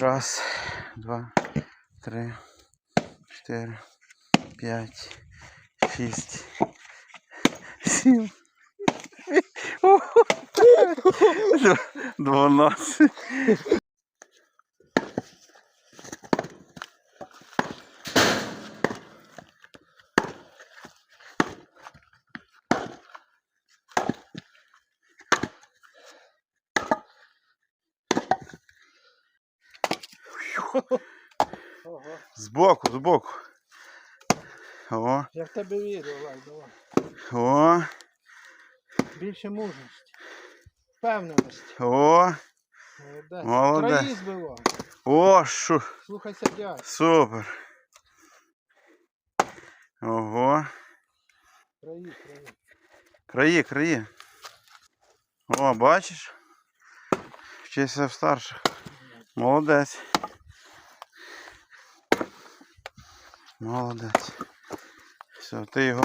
Раз, два, три, чотири, п'ять, шість, сім. Дванадцять. Ого. Збоку, збоку. О, Я в тебе вірю, Олег, давай. о, Більше мужності. Впевненості. о, Молодець. Молодець. Краї збивав. о, шу, Слухайся дядь. супер. Ого. Краї, краї. Краї, краї. О, бачиш? Вчися в старших. Молодець. Молодець. Все, ти його